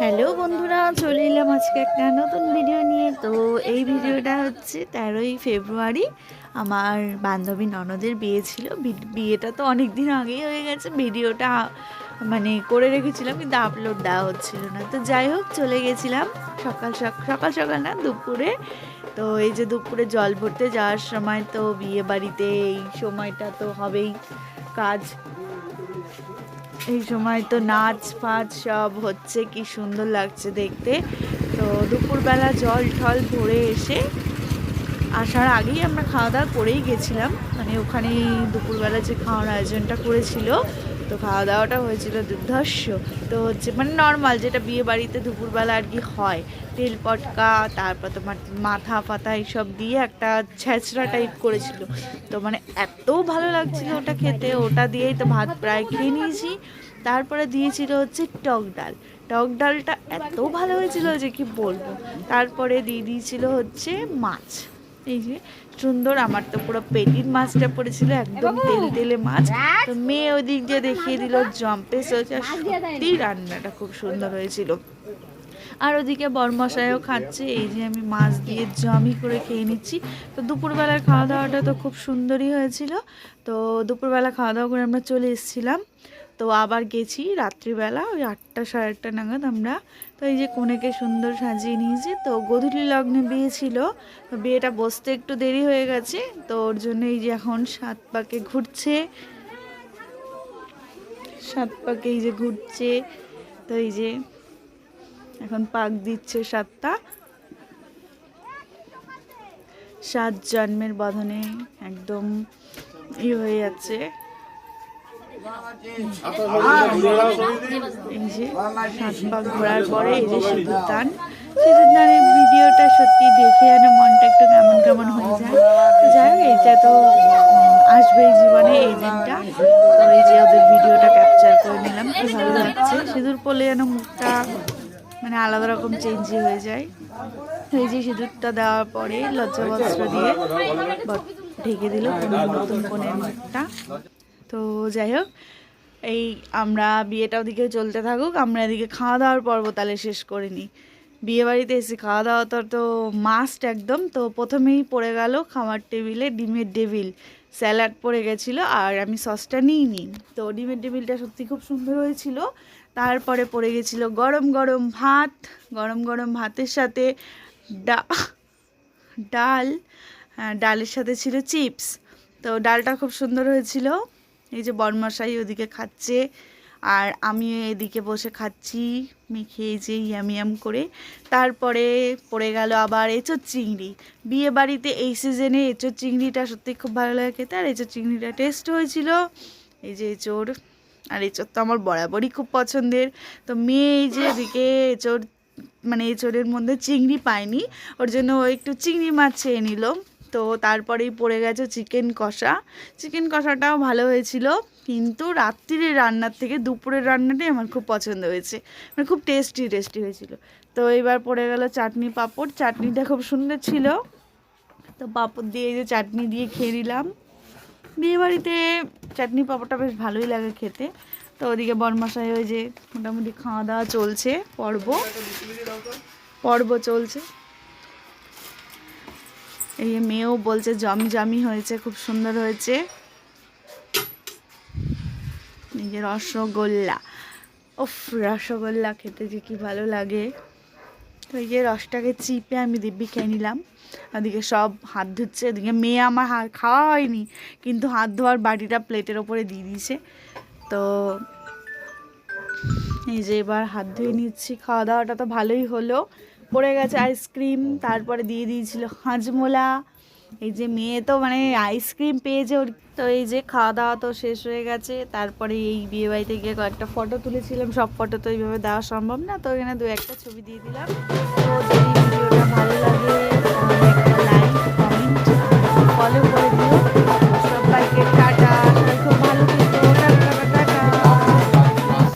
Hello বন্ধুরা, চলে এলাম আজকে একটা নতুন ভিডিও নিয়ে। তো এই ভিডিওটা হচ্ছে তেরোই ফেব্রুয়ারি। আমার বান্ধবী ননদের বিয়ে ছিল। বিয়েটা তো অনেক দিন আগেই হয়ে গেছে। ভিডিওটা মানে করে রেখেছিলাম, কিন্তু আপলোড দেওয়া হচ্ছিল না। তো যাই হোক, চলে গেছিলাম সকাল সক- সকাল সকাল না, দুপুরে। তো এই যে দুপুরে জল ভরতে যাওয়ার সময় তো বিয়ে বাড়িতে এই সময়টা তো হবেই কাজ। এই সময় তো নাচ ফাচ সব হচ্ছে, কি সুন্দর লাগছে দেখতে। তো দুপুরবেলা জল ঠল ভরে এসে আসার আগেই আমরা খাওয়া দাওয়া করেই গেছিলাম। মানে ওখানেই দুপুরবেলা যে খাওয়ার আয়োজনটা করেছিল। তো খাওয়া দাওয়াটা হয়েছিল দুর্ধর্ষ। তো হচ্ছে মানে নর্মাল যেটা বিয়ে বাড়িতে দুপুরবেলা আর কি হয়। তেল পটকা, তারপর তোমার মাথা ফাতা এইসব দিয়ে একটা ছ্যাঁচড়া টাইপ করেছিল। তো মানে এত ভালো লাগছিল ওটা খেতে, ওটা দিয়েই তো ভাত প্রায় খেয়ে নিয়েছি। তারপরে দিয়েছিল হচ্ছে টক ডাল। টক ডালটা এত ভালো হয়েছিল যে কি বলব? তারপরে দিয়ে দিয়েছিল হচ্ছে মাছ। এই যে সুন্দর আমার তো পুরো পেটির মাছটা পড়েছিল একদম তেল তেলে মাছ। তো মেয়ে ওই দিক দিয়ে দেখিয়ে দিল জম্পে চলছে আর সত্যি রান্নাটা খুব সুন্দর হয়েছিল। আর ওদিকে বরমশাইও খাচ্ছে এই যে আমি মাছ দিয়ে জমি করে খেয়ে নিচ্ছি। তো দুপুরবেলার খাওয়া দাওয়াটা তো খুব সুন্দরই হয়েছিল। তো দুপুরবেলা খাওয়া দাওয়া করে আমরা চলে এসেছিলাম। তো আবার গেছি রাত্রিবেলা, ওই আটটা সাড়ে আটটা নাগাদ আমরা। তো এই যে কনেকে সুন্দর সাজিয়ে নিয়েছি, তো গধূলি লগ্নে বিয়ে ছিল বিয়েটা বসতে একটু দেরি হয়ে গেছে, তো ওর জন্য এই যে এখন সাত পাকে ঘুরছে। সাত পাকে এই যে ঘুরছে, তো এই যে এখন পাক দিচ্ছে সাতটা। সাত জন্মের বাঁধনে একদম ই হয়ে যাচ্ছে। ঘোরার পরে এই যে সিঁদুর দান সিঁদুর দানের ভিডিওটা সত্যি দেখে যেন মনটা একটু কেমন কেমন হয়ে যায় তো যাই হোক এটা তো উম, আসবেই জীবনে। এই দিনটা তো এই যে ওদের ভিডিওটা ক্যাপচার করে নিলাম। কি ভালো লাগছে সিঁদুর পরলে যেন মুখটা মানে আলাদা রকম চেঞ্জই হয়ে যায় এই যে সিঁদুরটা দেওয়ার পরে লজ্জা বস্ত্র দিয়ে ঢেকে দিল নতুন কনের মুখটা তো যাই হোক এই আমরা বিয়েটা ওদিকে চলতে থাকুক আমরা এদিকে খাওয়া দাওয়ার পর্ব তাহলে শেষ করে নিই। বিয়ে বাড়িতে এসে খাওয়া দাওয়া তো তো মাস্ট একদম তো প্রথমেই পড়ে গেল খাওয়ার টেবিলে ডিমের ডেভিল। স্যালাড পড়ে গেছিল আর আমি সসটা নিইনি। তো ডিমের ডেভিলটা সত্যি খুব সুন্দর হয়েছিল। তারপরে পড়ে গেছিল গরম গরম ভাত গরম গরম ভাতের সাথে ডা ডাল হ্যাঁ, ডালের সাথে ছিল চিপস। তো ডালটা খুব সুন্দর হয়েছিল। এই যে বরমশাই ওদিকে খাচ্ছে, আর আমি এদিকে বসে খাচ্ছি, মেখে যে ইয়াম ইয়াম করে। তারপরে পড়ে গেল আবার এঁচোর চিংড়ি। বিয়ে বাড়িতে এই সিজনে এঁচোর চিংড়িটা সত্যি খুব ভালো লাগে খেতে, আর এঁচোর চিংড়িটা টেস্ট হয়েছিল। এই যে এঁচোর, আর এঁচোর তো আমার বরাবরই খুব পছন্দের। তো মেয়ে এই যে এদিকে এঁচোর মানে এঁচোড়ের মধ্যে চিংড়ি পায়নি, ওর জন্য ও একটু চিংড়ি মাছ চেয়ে নিল। তো তারপরেই পড়ে গেছে চিকেন কষা। চিকেন কষাটাও ভালো হয়েছিল, কিন্তু রাত্রিরের রান্নার থেকে দুপুরের রান্নাটাই আমার খুব পছন্দ হয়েছে। মানে খুব টেস্টি টেস্টি হয়েছিল। তো এবার পড়ে গেল চাটনি পাঁপড়। চাটনিটা খুব সুন্দর ছিল। তো পাঁপড় দিয়ে এই যে চাটনি দিয়ে খেয়ে নিলাম। বিয়ে বাড়িতে চাটনি পাঁপড়টা বেশ ভালোই লাগে খেতে। তো ওদিকে বরমাসায় ওই যে মোটামুটি খাওয়া দাওয়া চলছে, পর্ব। পর্ব চলছে। এই মেয়েও বলছে জমজমি হয়েছে, খুব সুন্দর হয়েছে। যে রসগোল্লা। উফ, রসগোল্লা খেতে যে কি ভালো লাগে। তো এই যে রসটাকে চিপে আমি দিব্যি খেয়ে নিলাম। ওদিকে সব হাত ধুচ্ছে, ওদিকে মেয়ে আমার হাত খাওয়া হয়নি কিন্তু হাত ধোয়ার বাটিটা প্লেটের ওপরে দিয়ে দিয়েছে। তো এই যে এবার হাত ধুয়ে নিচ্ছি, খাওয়া দাওয়াটা তো ভালোই হলো। পড়ে গেছে আইসক্রিম, তারপরে দিয়ে দিয়েছিল হাঁজমোলা। এই যে মেয়ে তো মানে আইসক্রিম পেয়েছে ওর তো এই যে খাওয়া দাওয়া তো শেষ হয়ে গেছে, তারপরে এই বিয়ে বাড়িতে গিয়ে কয়েকটা ফটো তুলেছিলাম, সব ফটো তো এইভাবে দেওয়া সম্ভব না, তো এখানে দু একটা ছবি দিয়ে দিলাম। তো যদি ভিডিওটা ভালো লাগে